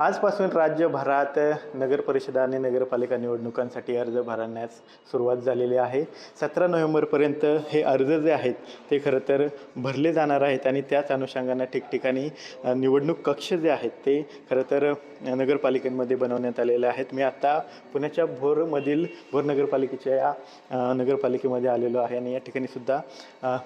आजपासून राज्यभरात नगरपरिषदा आणि नगरपालिका निवडणुकांसाठी अर्ज भरण्यास सुरुवात झालेली आहे. सतरा नोव्हेंबरपर्यंत हे अर्ज जे आहेत ते खरं तर भरले जाणार आहेत आणि त्याच अनुषंगानं ठिकठिकाणी निवडणूक कक्ष जे आहेत ते खरं तर नगरपालिकेमध्ये बनवण्यात आलेले आहेत. मी आत्ता पुण्याच्या भोरमधील भोर नगरपालिकेच्या या नगरपालिकेमध्ये आलेलो आहे आणि या ठिकाणी सुद्धा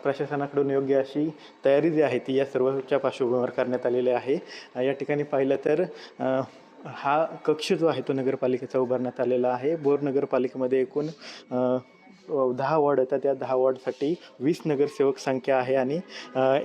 प्रशासनाकडून योग्य अशी तयारी जी आहे ती या सर्वच्या पार्श्वभूमीवर करण्यात आलेली आहे. या ठिकाणी पाहिलं तर हा कक्ष जो आहे तो नगरपालिकेचा उभारण्यात आलेला आहे. बोर नगरपालिकेमध्ये एकूण दहा वॉर्ड येतात. त्या दहा वॉर्डसाठी वीस नगरसेवक संख्या आहे आणि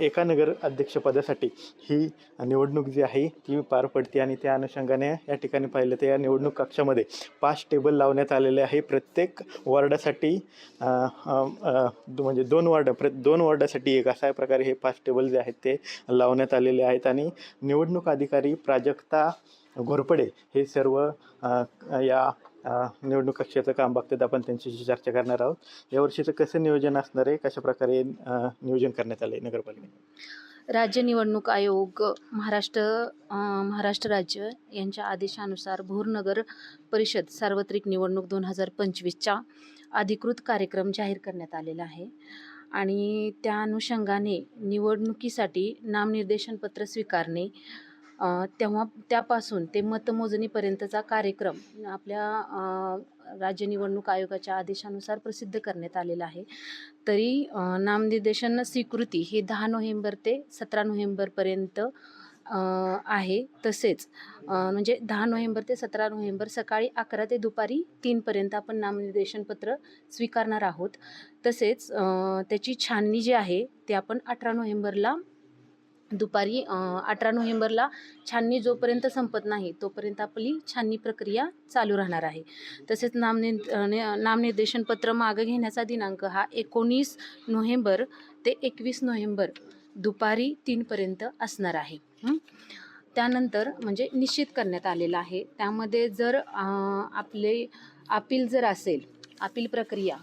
एका नगर अध्यक्षपदासाठी ही निवडणूक जी आहे ती पार पडते आणि त्या अनुषंगाने या ठिकाणी पाहिलं तर या निवडणूक कक्षामध्ये पाच टेबल लावण्यात आलेले आहे. प्रत्येक वॉर्डासाठी दो- म्हणजे दोन वॉर्ड प्र दोन वॉर्डासाठी एक अशा प्रकारे हे पाच टेबल जे आहेत ते लावण्यात आलेले आहेत आणि निवडणूक अधिकारी प्राजक्ता घोरपडे हे सर्व या निवडणूक कक्षाचं काम बघतात आपण त्यांच्याशी चर्चा करणार आहोत. यावर्षीचं कसं नियोजन असणार आहे? कशा प्रकारे नियोजन करण्यात आलं आहे नगरपालिकेत राज्य निवडणूक आयोग महाराष्ट्र महाराष्ट्र राज्य यांच्या आदेशानुसार भोरनगर परिषद सार्वत्रिक निवडणूक दोन हजार पंचवीसचा अधिकृत कार्यक्रम जाहीर करण्यात आलेला आहे. आणि त्या अनुषंगाने निवडणुकीसाठी नामनिर्देशन पत्र स्वीकारणे तेव्हा त्यापासून ते मतमोजणीपर्यंतचा कार्यक्रम आपल्या राज्य निवडणूक आयोगाच्या आदेशानुसार प्रसिद्ध करण्यात आलेला आहे. तरी नामनिर्देशन स्वीकृती हे दहा नोव्हेंबर ते सतरा नोव्हेंबरपर्यंत आहे. तसेच म्हणजे दहा नोव्हेंबर ते सतरा नोव्हेंबर सकाळी अकरा ते दुपारी तीनपर्यंत आपण नामनिर्देशन पत्र स्वीकारणार आहोत. तसेच त्याची छाननी जी आहे ते आपण अठरा नोव्हेंबरला दुपारी अठरा नोव्हेंबरला छाननी जोपर्यंत संपत नाही तोपर्यंत आपली छाननी प्रक्रिया चालू राहणार आहे. तसेच नामनि नामनिर्देशन पत्र मागं घेण्याचा दिनांक हा एकोणीस नोव्हेंबर ते एकवीस नोव्हेंबर दुपारी तीनपर्यंत असणार आहे. त्यानंतर म्हणजे निश्चित करण्यात आलेलं आहे. त्यामध्ये जर आपले अपील जर असेल अपील प्रक्रिया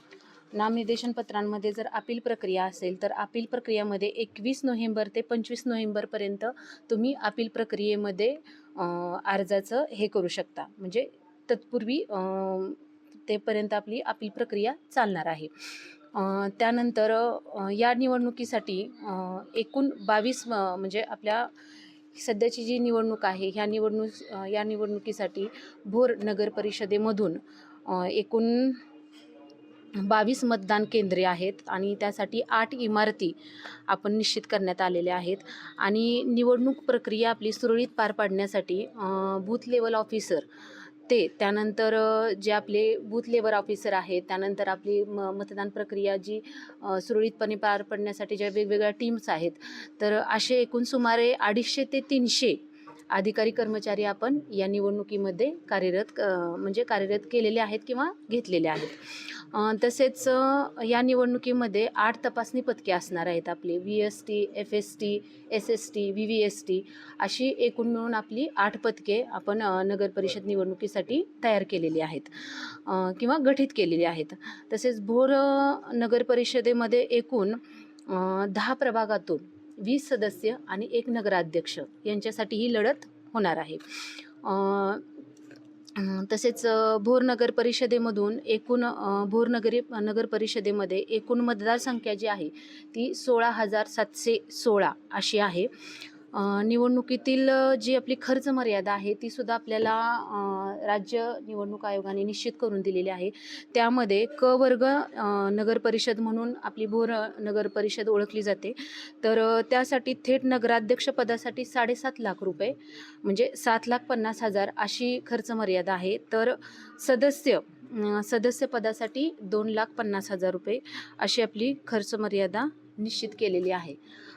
नामनिर्देशन पत्रांमध्ये जर अपील प्रक्रिया असेल तर अपील प्रक्रियामध्ये एकवीस नोव्हेंबर ते पंचवीस नोव्हेंबरपर्यंत तुम्ही अपील प्रक्रियेमध्ये अर्जाचं हे करू शकता. म्हणजे तत्पूर्वी तेपर्यंत आपली अपील प्रक्रिया चालणार आहे. त्यानंतर या निवडणुकीसाठी एकूण बावीस म्हणजे आपल्या सध्याची जी निवडणूक आहे ह्या निवडणूक या निवडणुकीसाठी भोर नगर परिषदेमधून एकूण बावीस मतदान केंद्रे आहेत आणि त्यासाठी आठ इमारती आपण निश्चित करण्यात आलेल्या आहेत. आणि निवडणूक प्रक्रिया आपली सुरळीत पार पाडण्यासाठी बूथ लेवल ऑफिसर ते त्यानंतर जे आपले बूथ लेवल ऑफिसर आहेत त्यानंतर आपली म मतदान प्रक्रिया जी सुरळीतपणे पार पडण्यासाठी ज्या वेगवेगळ्या टीम्स आहेत तर असे एकूण सुमारे अडीचशे ते तीनशे अधिकारी कर्मचारी आपण या निवडणुकीमध्ये कार्यरत म्हणजे कार्यरत केलेले आहेत किंवा घेतलेले आहेत. तसेच या निवडणुकीमध्ये आठ तपासणी पथके असणार आहेत आपली. V S T F S T S S T V V S T अशी एकूण मिळून आपली आठ पथके आपण नगरपरिषद नगर परिषद निवडणुकीसाठी तयार केलेली आहेत किंवा गठीत केलेली आहेत. तसेच भोर नगरपरिषदेमध्ये नगर परिषदेमध्ये एकूण दहा प्रभागातून वीस सदस्य आणि एक नगराध्यक्ष यांच्यासाठी ही लढत होणार आहे. तसेच भोर नगर परिषदेमधून एकूण भोरनगरी भोर नगरी नगर परिषदेमध्ये एकूण मतदारसंख्या जी आहे ती सोळा हजार सातशे सोळा अशी आहे. निवडणुकीतील जी आपली खर्च मर्यादा आहे ती सुद्धा आपल्याला राज्य निवडणूक आयोगाने निश्चित करून दिलेली आहे. त्यामध्ये क वर्ग नगर परिषद म्हणून आपली भोर नगर परिषद ओळखली जाते. तर त्यासाठी थेट नगराध्यक्षपदासाठी साडेसात लाख रुपये म्हणजे सात लाख पन्नास हजार अशी खर्च मर्यादा आहे. तर सदस्य सदस्य सदस्यपदासाठी दोन लाख पन्नास हजार रुपये अशी आपली खर्च मर्यादा निश्चित केलेली आहे.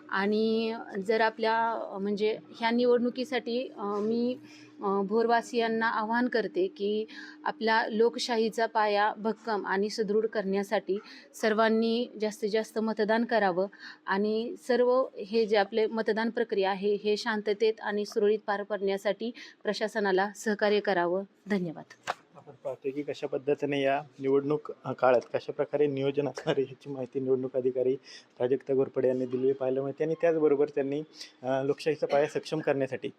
आणि जर आपल्या म्हणजे ह्या निवडणुकीसाठी मी भोरवासियांना आवाहन करते की आपला लोकशाहीचा पाया भक्कम आणि सुदृढ करण्यासाठी सर्वांनी जास्तीत जास्त मतदान करावं आणि सर्व हे जे आपले मतदान प्रक्रिया आहे हे शांततेत आणि सुरळीत पार पडण्यासाठी प्रशासनाला सहकार्य करावं. धन्यवाद. पाहतोय की कशा पद्धतीने या निवडणूक काळात कशा प्रकारे नियोजन असणार आहे ह्याची माहिती निवडणूक अधिकारी प्राजक्ता घोरपडे यांनी दिलेली पाहायला मिळते आणि त्याचबरोबर त्यांनी लोकशाहीचा पाया सक्षम करण्यासाठी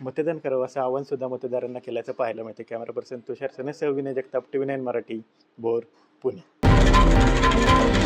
मतदान करावं असं आवाहनसुद्धा मतदारांना केल्याचं पाहायला मिळते. Camera person Tushar सनेसह Vinay Jagtap T V nine Marathi Bhor Pune.